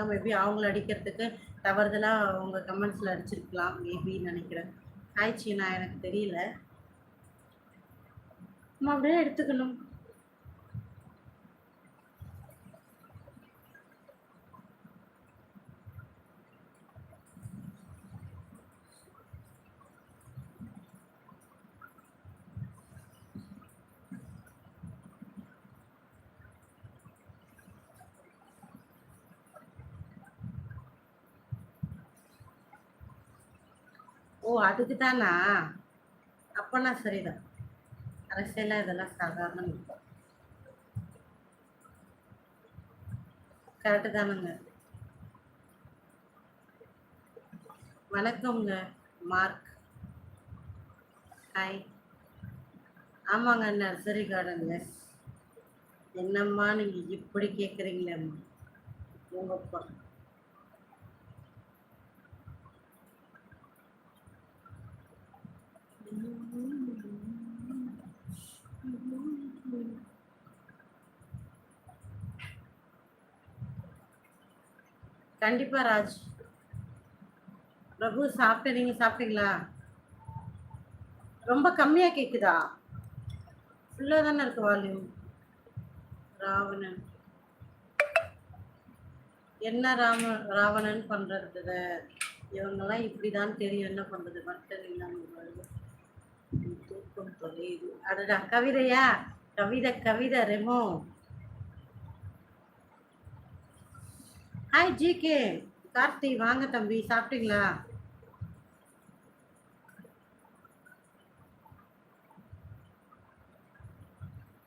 Maybe அவங்கள அடிக்கிறதுக்கு தவறுதலாக அவங்க கமெண்ட்ஸில் அடிச்சிருக்கலாம் மேபின்னு நினைக்கிறேன். ஹாய் சீனா எனக்கு தெரியல. நம்ம அப்படியே எடுத்துக்கணும். ஓ அதுக்கு தானா? அப்போனா சரிதான். அரசியல இதெல்லாம் சாதாரணம் இப்போ கரெக்டு தானுங்க. வணக்கம்ங்க மார்க். ஹாய் ஆமாங்க நர்சரி கார்டனுங்க என்னம்மா நீங்கள் இப்படி கேட்குறீங்களேம்மா உங்கப்பா கண்டிப்பா ராஜ். பிரபு சாப்பிட்டேன் நீங்க சாப்பிட்டீங்களா? ரொம்ப கம்மியா கேக்குதா? ஃபுல்லா தானே இருக்கு வால்யூம் ராவணன். என்ன ராம ராவணன் பண்றது இவங்கெல்லாம் இப்படிதான் தெரியும் என்ன பண்றது? மட்டன் இல்லாமல் வருது. தூக்கம் தொலையுது அடடா கவிதையா கவிதை கவிதை ரெமோ ஹாய் ஜிகே கார்த்தி வாங்க தம்பி சாப்பிட்டீங்களா?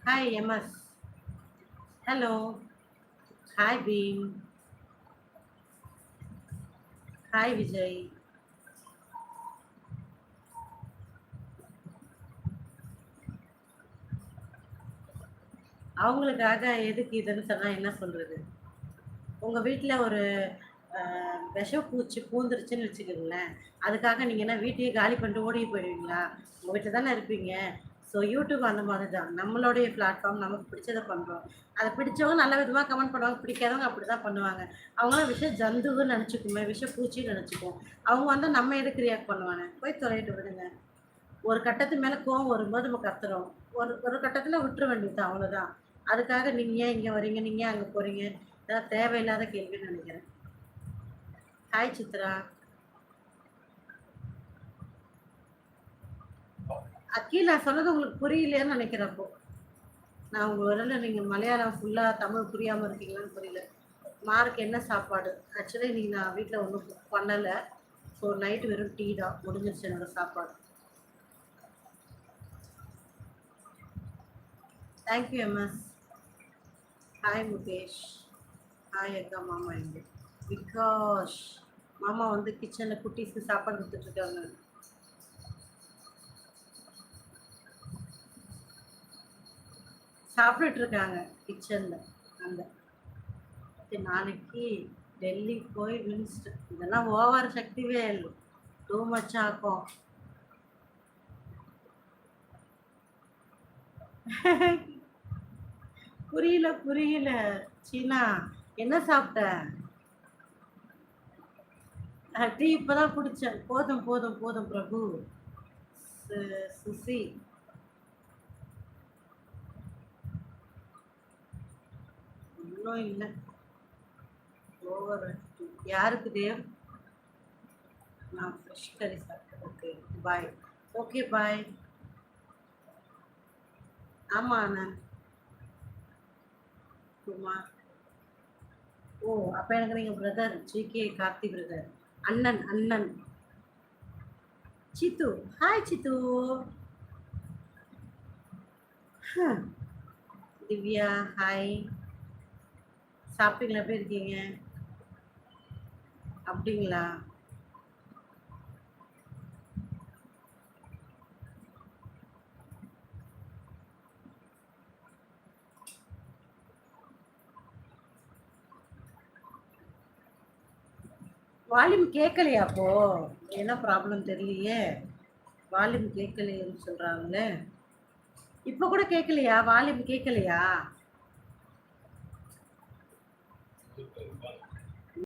Hi MS hello hi Bheem hi Vijay அவங்களுக்காக எதுக்கு இதுன்னு சொன்னால் என்ன சொல்கிறது உங்கள் வீட்டில் ஒரு விஷ விஷப்பூச்சி பூந்துருச்சுன்னு வச்சுக்கோங்களேன். அதுக்காக நீங்கள் என்ன வீட்டையே காலி பண்ணிட்டு ஓடி போயிடுவீங்களா? உங்கள் வீட்டில் தானே இருப்பீங்க. ஸோ யூடியூப் அந்த மாதிரி தான். நம்மளுடைய பிளாட்ஃபார்ம் நமக்கு பிடிச்சதை பண்ணுறோம் அதை பிடிச்சவங்க நல்ல விதமாக கமெண்ட் பண்ணுவாங்க. பிடிக்காதவங்க அப்படி தான் பண்ணுவாங்க. அவங்களாம் விஷ ஜந்துன்னு நினச்சிக்குமே விஷப்பூச்சின்னு நினச்சிக்குவோம். அவங்க வந்து நம்ம எதுக்கு ரியாக்ட் பண்ணுவாங்க? போய் துறையிட்டு விடுங்க. ஒரு கட்டத்து மேலே கோவம் வரும்போது நம்ம கத்துறோம். ஒரு ஒரு கட்டத்தில் விட்டுற வேண்டியது அவ்வளோதான் அதுக்காக நீங்கள் ஏன் இங்கே வரீங்க நீங்கள் ஏன் அங்கே போகிறீங்க இதெல்லாம் தேவையில்லாத கேள்வின்னு நினைக்கிறேன். ஹாய் சித்ரா. அக்கீல் நான் சொன்னது உங்களுக்கு புரியலையேன்னு நினைக்கிறேன் நான் உங்கள் வரல நீங்கள் மலையாளம் ஃபுல்லாக தமிழ் புரியாமல் இருக்கீங்களான்னு புரியல. மார்க் என்ன சாப்பாடு? ஆக்சுவலி நீங்கள் நான் வீட்டில் ஒன்றும் பண்ணலை. ஸோ நைட்டு வெறும் டீ தான். முடிஞ்சிருச்சு என்னோடய சாப்பாடு. Thank you MS hi Mukesh hi அக்கா மாமா எங்க விகாஷ். மாமா வந்து கிச்சனில் குட்டீஸ்க்கு சாப்பாடு கொடுத்துட்ருக்காங்க. இருக்காங்க இருக்காங்க கிச்சனில் அந்த நாளைக்கு டெல்லி போய் மினிஸ்டர் இதெல்லாம் ஓவர் சக்திவேல் டூ மச் ஆக்கும் புரியல புரியல. சீனா என்ன சாப்பிட்ட? டீ இப்பதான் குடிச்சேன். போதும் போதும் போதும் பிரபு. சுசி இன்னும் இல்லை. ஓவர் யாருக்கு தேவ்? நான் ஃப்ரெஷ் கறி சாப்பிட்டேன் ஓகே பாய் ஓகே பாய் ஆமாம் அண்ணன் குமார் ஓ அப்போ எனக்கு நீங்கள் brother G K Karthi brother அண்ணன் அண்ணன். சித்து ஹாய் சித்து. திவ்யா ஹாய் சாப்பிட்டீங்களா? எப்படி இருக்கீங்க? அப்படிங்களா? வால்யூம் கேட்கலையா அப்போ? என்ன ப்ராப்ளம் தெரியலையே. வால்யூம் கேட்கலையேன்னு சொல்கிறாங்களே இப்போ கூட கேட்கலையா? வால்யூம் கேட்கலையா?